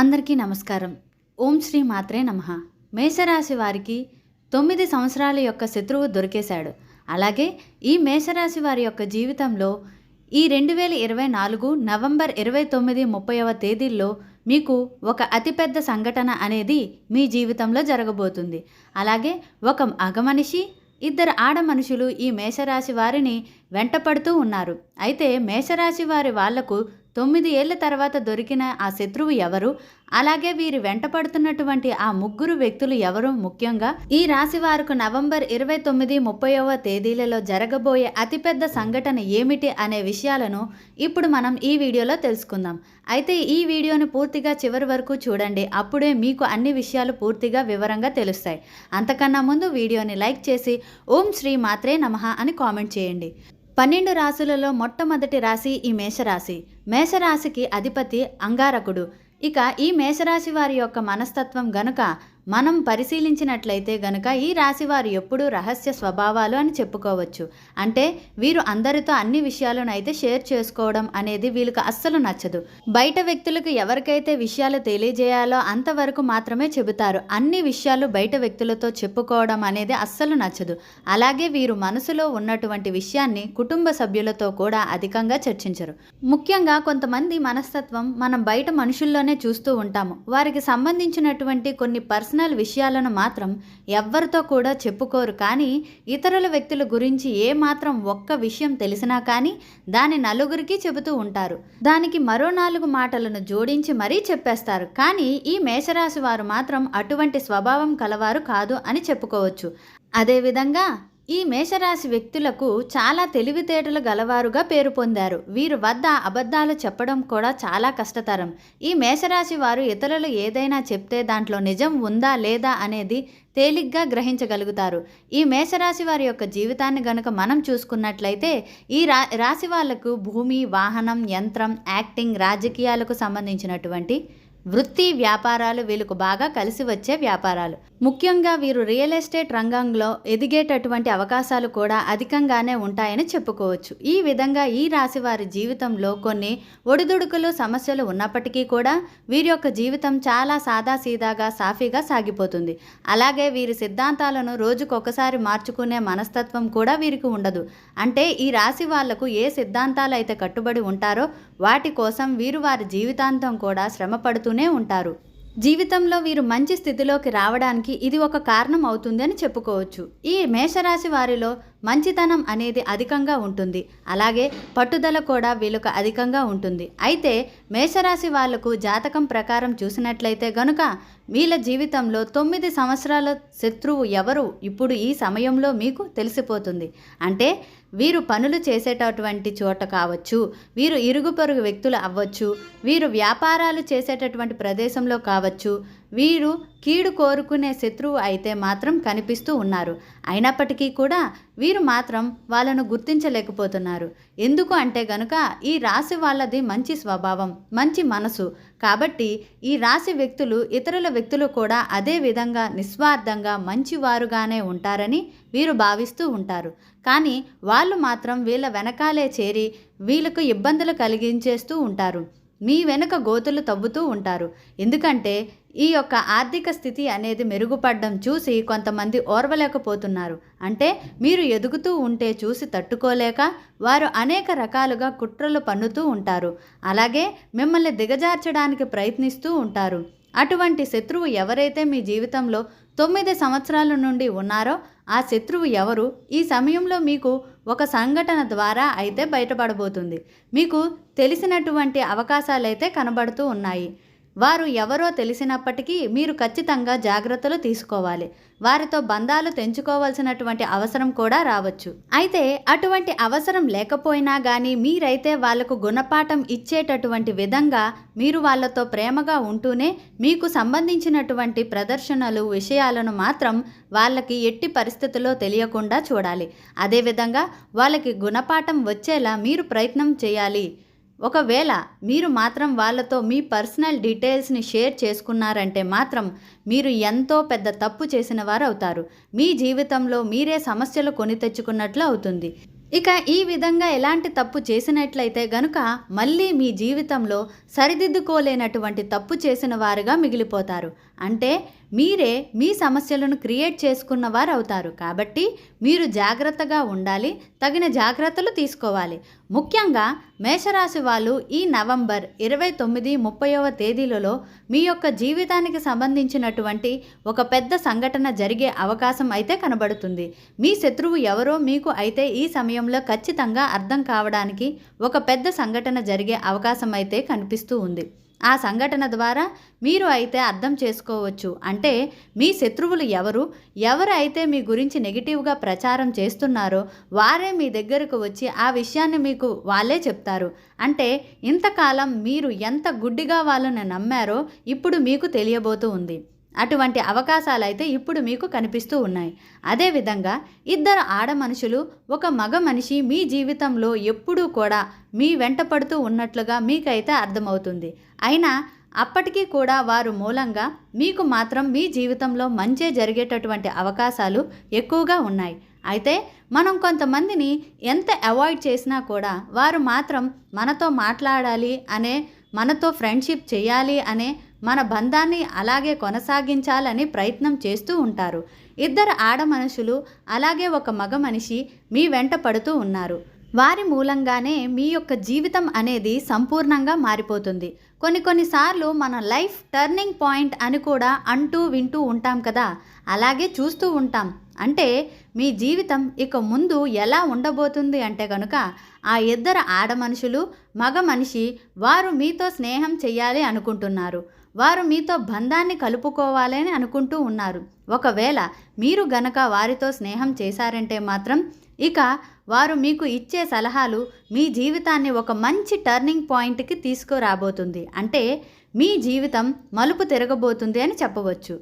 అందరికీ నమస్కారం. ఓం శ్రీ మాత్రే నమ. మేషరాశి వారికి తొమ్మిది సంవత్సరాల యొక్క శత్రువు దొరికేశాడు. అలాగే ఈ మేషరాశి వారి యొక్క జీవితంలో ఈ రెండు వేల ఇరవై నాలుగు నవంబర్ ఇరవై తొమ్మిది ముప్పైవ తేదీల్లో మీకు ఒక అతిపెద్ద సంఘటన అనేది మీ జీవితంలో జరగబోతుంది. అలాగే ఒక అగమనిషి ఇద్దరు ఆడ మనుషులు ఈ మేషరాశి వారిని వెంటపడుతూ ఉన్నారు. అయితే మేషరాశి వారి వాళ్ళకు తొమ్మిది ఏళ్ళ తర్వాత దొరికిన ఆ శత్రువు ఎవరు? అలాగే వీరి వెంటపడుతున్నటువంటి ఆ ముగ్గురు వ్యక్తులు ఎవరు? ముఖ్యంగా ఈ రాశి వారికి నవంబర్ ఇరవై తొమ్మిది ముప్పైవ తేదీలలో జరగబోయే అతిపెద్ద సంఘటన ఏమిటి అనే విషయాలను ఇప్పుడు మనం ఈ వీడియోలో తెలుసుకుందాం. అయితే ఈ వీడియోను పూర్తిగా చివరి వరకు చూడండి. అప్పుడే మీకు అన్ని విషయాలు పూర్తిగా వివరంగా తెలుస్తాయి. అంతకన్నా ముందు వీడియోని లైక్ చేసి ఓం శ్రీ మాత్రే నమః అని కామెంట్ చేయండి. పన్నెండు రాశులలో మొట్టమొదటి రాశి ఈ మేషరాశి. మేషరాశికి అధిపతి అంగారకుడు. ఇక ఈ మేషరాశి వారి యొక్క మనస్తత్వం గనుక మనం పరిశీలించినట్లయితే గనక ఈ రాశి వారు ఎప్పుడూ రహస్య స్వభావాలు అని చెప్పుకోవచ్చు. అంటే వీరు అందరితో అన్ని విషయాలను అయితే షేర్ చేసుకోవడం అనేది వీళ్ళకి అస్సలు నచ్చదు. బయట వ్యక్తులకు ఎవరికైతే విషయాలు తెలియజేయాలో అంతవరకు మాత్రమే చెబుతారు. అన్ని విషయాలు బయట వ్యక్తులతో చెప్పుకోవడం అనేది అస్సలు నచ్చదు. అలాగే వీరు మనసులో ఉన్నటువంటి విషయాన్ని కుటుంబ సభ్యులతో కూడా అధికంగా చర్చించరు. ముఖ్యంగా కొంతమంది మనస్తత్వం మనం బయట మనుషుల్లోనే చూస్తూ ఉంటాము. వారికి సంబంధించినటువంటి కొన్ని పర్సనల్ విషయాలను మాత్రం ఎవ్వరితో కూడా చెప్పుకోరు. కానీ ఇతరుల వ్యక్తుల గురించి ఏ మాత్రం ఒక్క విషయం తెలిసినా కానీ దాని నలుగురికి చెబుతూ ఉంటారు. దానికి మరో నాలుగు మాటలను జోడించి మరీ చెప్పేస్తారు. కానీ ఈ మేషరాశి వారు మాత్రం అటువంటి స్వభావం కలవారు కాదు అని చెప్పుకోవచ్చు. అదేవిధంగా ఈ మేషరాశి వ్యక్తులకు చాలా తెలివితేటలు గలవారుగా పేరు పొందారు. వీరు వద్ద అబద్ధాలు చెప్పడం కూడా చాలా కష్టతరం. ఈ మేషరాశి వారు ఇతరులు ఏదైనా చెప్తే దాంట్లో నిజం ఉందా లేదా అనేది తేలిగ్గా గ్రహించగలుగుతారు. ఈ మేషరాశి వారి యొక్క జీవితాన్ని గనుక మనం చూసుకున్నట్లయితే ఈ రా రాశి వాళ్ళకు భూమి వాహనం యంత్రం యాక్టింగ్ రాజకీయాలకు సంబంధించినటువంటి వృత్తి వ్యాపారాలు వీళ్ళకు బాగా కలిసి వచ్చే వ్యాపారాలు. ముఖ్యంగా వీరు రియల్ ఎస్టేట్ రంగంలో ఎదిగేటటువంటి అవకాశాలు కూడా అధికంగానే ఉంటాయని చెప్పుకోవచ్చు. ఈ విధంగా ఈ రాశి వారి జీవితంలో కొన్ని ఒడిదుడుకులు సమస్యలు ఉన్నప్పటికీ కూడా వీరి యొక్క జీవితం చాలా సాదాసీదాగా సాఫీగా సాగిపోతుంది. అలాగే వీరి సిద్ధాంతాలను రోజుకొకసారి మార్చుకునే మనస్తత్వం కూడా వీరికి ఉండదు. అంటే ఈ రాశి వాళ్ళకు ఏ సిద్ధాంతాలు అయితే కట్టుబడి ఉంటారో వాటి కోసం వీరు వారి జీవితాంతం కూడా శ్రమ పడుతూనే ఉంటారు. జీవితంలో వీరు మంచి స్థితిలోకి రావడానికి ఇది ఒక కారణం అవుతుంది అని చెప్పుకోవచ్చు. ఈ మేషరాశి వారిలో మంచితనం అనేది అధికంగా ఉంటుంది. అలాగే పట్టుదల కూడా వీళ్ళకు అధికంగా ఉంటుంది. అయితే మేషరాశి వాళ్ళకు జాతకం ప్రకారం చూసినట్లయితే గనుక వీళ్ళ జీవితంలో తొమ్మిది సంవత్సరాల శత్రువు ఎవరు ఇప్పుడు ఈ సమయంలో మీకు తెలిసిపోతుంది. అంటే వీరు పనులు చేసేటటువంటి చోట కావచ్చు వీరు ఇరుగు పొరుగు వ్యక్తులు అవ్వచ్చు వీరు వ్యాపారాలు చేసేటటువంటి ప్రదేశంలో కావచ్చు వీరు కీడు కోరుకునే శత్రువు అయితే మాత్రం కనిపిస్తూ ఉన్నారు. అయినప్పటికీ కూడా వీరు మాత్రం వాళ్ళను గుర్తించలేకపోతున్నారు. ఎందుకు అంటే గనుక ఈ రాశి వాళ్ళది మంచి స్వభావం మంచి మనసు. కాబట్టి ఈ రాశి వ్యక్తులు ఇతరుల వ్యక్తులు కూడా అదే విధంగా నిస్వార్థంగా మంచివారుగానే ఉంటారని వీరు భావిస్తూ ఉంటారు. కానీ వాళ్ళు మాత్రం వీళ్ళ వెనకాలే చేరి వీళ్ళకు ఇబ్బందులు కలిగించేస్తూ ఉంటారు. మీ వెనుక గోతులు తవ్వుతూ ఉంటారు. ఎందుకంటే ఈ యొక్క ఆర్థిక స్థితి అనేది మెరుగుపడడం చూసి కొంతమంది ఓర్వలేకపోతున్నారు. అంటే మీరు ఎదుగుతూ ఉంటే చూసి తట్టుకోలేక వారు అనేక రకాలుగా కుట్రలు పన్నుతూ ఉంటారు. అలాగే మిమ్మల్ని దిగజార్చడానికి ప్రయత్నిస్తూ ఉంటారు. అటువంటి శత్రువు ఎవరైతే మీ జీవితంలో తొమ్మిది సంవత్సరాల నుండి ఉన్నారో ఆ శత్రువు ఎవరు? ఈ సమయంలో మీకు ఒక సంఘటన ద్వారా అయితే బయటపడబోతుంది. మీకు తెలిసినటువంటి అవకాశాలైతే కనబడుతూ ఉన్నాయి. వారు ఎవరో తెలిసినప్పటికీ మీరు ఖచ్చితంగా జాగ్రత్తలు తీసుకోవాలి. వారితో బంధాలు తెంచుకోవాల్సినటువంటి అవసరం కూడా రావచ్చు. అయితే అటువంటి అవసరం లేకపోయినా కానీ మీరైతే వాళ్ళకు గుణపాఠం ఇచ్చేటటువంటి విధంగా మీరు వాళ్ళతో ప్రేమగా ఉంటూనే మీకు సంబంధించినటువంటి ప్రదర్శనలు విషయాలను మాత్రం వాళ్ళకి ఎట్టి పరిస్థితుల్లో తెలియకుండా చూడాలి. అదేవిధంగా వాళ్ళకి గుణపాఠం వచ్చేలా మీరు ప్రయత్నం చేయాలి. ఒకవేళ మీరు మాత్రం వాళ్ళతో మీ పర్సనల్ డీటెయిల్స్ని షేర్ చేసుకున్నారంటే మాత్రం మీరు ఎంతో పెద్ద తప్పు చేసిన వారు అవుతారు. మీ జీవితంలో మీరే సమస్యలు కొని తెచ్చుకున్నట్లు అవుతుంది. ఇక ఈ విధంగా ఎలాంటి తప్పు చేసినట్లయితే గనుక మళ్ళీ మీ జీవితంలో సరిదిద్దుకోలేనటువంటి తప్పు చేసిన వారుగా మిగిలిపోతారు. అంటే మీరే మీ సమస్యలను క్రియేట్ చేసుకున్న వారు అవుతారు కాబట్టి మీరు జాగ్రత్తగా ఉండాలి తగిన జాగ్రత్తలు తీసుకోవాలి. ముఖ్యంగా మేషరాశి వాళ్ళు ఈ నవంబర్ ఇరవై తొమ్మిది ముప్పైవ తేదీలలో మీ యొక్క జీవితానికి సంబంధించినటువంటి ఒక పెద్ద సంఘటన జరిగే అవకాశం అయితే కనబడుతుంది. మీ శత్రువు ఎవరో మీకు అయితే ఈ సమయంలో ఖచ్చితంగా అర్థం కావడానికి ఒక పెద్ద సంఘటన జరిగే అవకాశం అయితే కనిపిస్తూ ఉంది. ఆ సంఘటన ద్వారా మీరు అయితే అర్థం చేసుకోవచ్చు. అంటే మీ శత్రువులు ఎవరు? ఎవరు అయితే మీ గురించి నెగిటివ్గా ప్రచారం చేస్తున్నారో వారే మీ దగ్గరకు వచ్చి ఆ విషయాన్ని మీకు వాళ్ళే చెప్తారు. అంటే ఇంతకాలం మీరు ఎంత గుడ్డిగా వాళ్ళని నమ్మారో ఇప్పుడు మీకు తెలియబోతూ ఉంది. అటువంటి అవకాశాలు అయితే ఇప్పుడు మీకు కనిపిస్తూ ఉన్నాయి. అదేవిధంగా ఇద్దరు ఆడ మనుషులు ఒక మగ మనిషి మీ జీవితంలో ఎప్పుడూ కూడా మీ వెంట పడుతూ ఉన్నట్లుగా మీకైతే అర్థమవుతుంది. అయినా అప్పటికీ కూడా వారు మూలంగా మీకు మాత్రం మీ జీవితంలో మంచే జరిగేటటువంటి అవకాశాలు ఎక్కువగా ఉన్నాయి. అయితే మనం కొంతమందిని ఎంత అవాయిడ్ చేసినా కూడా వారు మాత్రం మనతో మాట్లాడాలి అనే మనతో ఫ్రెండ్షిప్ చేయాలి అనే మన బంధాన్ని అలాగే కొనసాగించాలని ప్రయత్నం చేస్తూ ఉంటారు. ఇద్దరు ఆడ మనుషులు అలాగే ఒక మగ మనిషి మీ వెంట పడుతూ ఉన్నారు. వారి మూలంగానే మీ యొక్క జీవితం అనేది సంపూర్ణంగా మారిపోతుంది. కొన్ని కొన్నిసార్లు మన లైఫ్ టర్నింగ్ పాయింట్ అని కూడా అంటూ వింటూ ఉంటాం కదా? అలాగే చూస్తూ ఉంటాం. అంటే మీ జీవితం ఇక ముందు ఎలా ఉండబోతుంది అంటే కనుక ఆ ఇద్దరు ఆడ మనుషులు మగ మనిషి వారు మీతో స్నేహం చేయాలి అనుకుంటున్నారు. వారు మీతో బంధాన్ని కలుపుకోవాలని అనుకుంటూ ఉన్నారు. ఒకవేళ మీరు గనక వారితో స్నేహం చేశారంటే మాత్రం ఇక వారు మీకు ఇచ్చే సలహాలు మీ జీవితాన్ని ఒక మంచి టర్నింగ్ పాయింట్కి తీసుకురాబోతుంది. అంటే మీ జీవితం మలుపు తిరగబోతుంది అని చెప్పవచ్చు.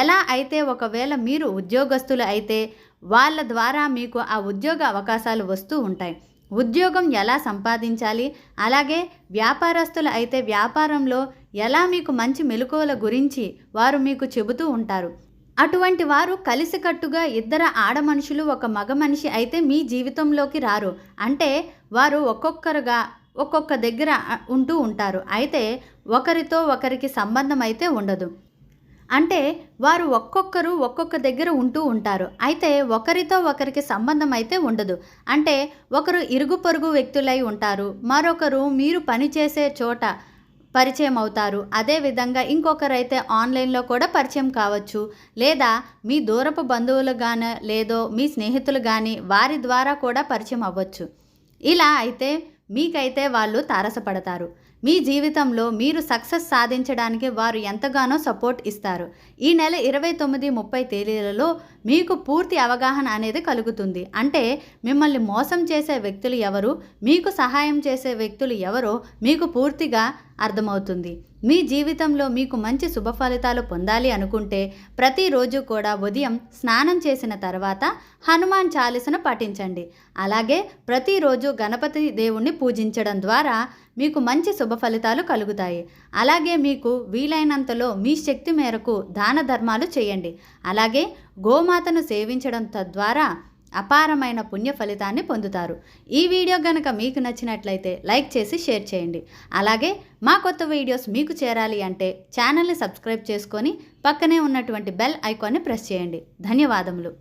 ఎలా అయితే ఒకవేళ మీరు ఉద్యోగస్తులు అయితే వాళ్ళ ద్వారా మీకు ఆ ఉద్యోగ అవకాశాలు వస్తూ ఉంటాయి. ఉద్యోగం ఎలా సంపాదించాలి? అలాగే వ్యాపారస్తులు అయితే వ్యాపారంలో ఎలా మీకు మంచి మెలకువల గురించి వారు మీకు చెబుతూ ఉంటారు. అటువంటి వారు కలిసికట్టుగా ఇద్దరు ఆడ మనుషులు ఒక మగ మనిషి అయితే మీ జీవితంలోకి రారు. అంటే వారు ఒక్కొక్కరుగా ఒక్కొక్క దగ్గర ఉంటూ ఉంటారు. అయితే ఒకరితో ఒకరికి సంబంధం అయితే ఉండదు. అంటే వారు ఒక్కొక్కరు ఒక్కొక్క దగ్గర ఉంటూ ఉంటారు. అయితే ఒకరితో ఒకరికి సంబంధం అయితే ఉండదు. అంటే ఒకరు ఇరుగు పొరుగు వ్యక్తులై ఉంటారు. మరొకరు మీరు పనిచేసే చోట పరిచయం అవుతారు. అదేవిధంగా ఇంకొకరైతే ఆన్లైన్లో కూడా పరిచయం కావచ్చు. లేదా మీ దూరపు బంధువులు కానీ లేదో మీ స్నేహితులు కానీ వారి ద్వారా కూడా పరిచయం అవ్వచ్చు. ఇలా అయితే మీకైతే వాళ్ళు తారసపడతారు. మీ జీవితంలో మీరు సక్సెస్ సాధించడానికి వారు ఎంతగానో సపోర్ట్ ఇస్తారు. ఈ నెల ఇరవై తొమ్మిది ముప్పై తేదీలలో మీకు పూర్తి అవగాహన అనేది కలుగుతుంది. అంటే మిమ్మల్ని మోసం చేసే వ్యక్తులు ఎవరు మీకు సహాయం చేసే వ్యక్తులు ఎవరో మీకు పూర్తిగా అర్థమవుతుంది. మీ జీవితంలో మీకు మంచి శుభ ఫలితాలు పొందాలి అనుకుంటే ప్రతిరోజు కూడా ఉదయం స్నానం చేసిన తర్వాత హనుమాన్ చాలీసను పఠించండి. అలాగే ప్రతిరోజు గణపతి దేవుణ్ణి పూజించడం ద్వారా మీకు మంచి శుభ ఫలితాలు కలుగుతాయి. అలాగే మీకు వీలైనంతలో మీ శక్తి మేరకు దాన ధర్మాలు చేయండి. అలాగే గోమాతను సేవించడం తద్వారా అపారమైన పుణ్య ఫలితాన్ని పొందుతారు. ఈ వీడియో కనుక మీకు నచ్చినట్లయితే లైక్ చేసి షేర్ చేయండి. అలాగే మా కొత్త వీడియోస్ మీకు చేరాలి అంటే ఛానల్ని సబ్స్క్రైబ్ చేసుకొని పక్కనే ఉన్నటువంటి బెల్ ఐకాన్ని ప్రెస్ చేయండి. ధన్యవాదములు.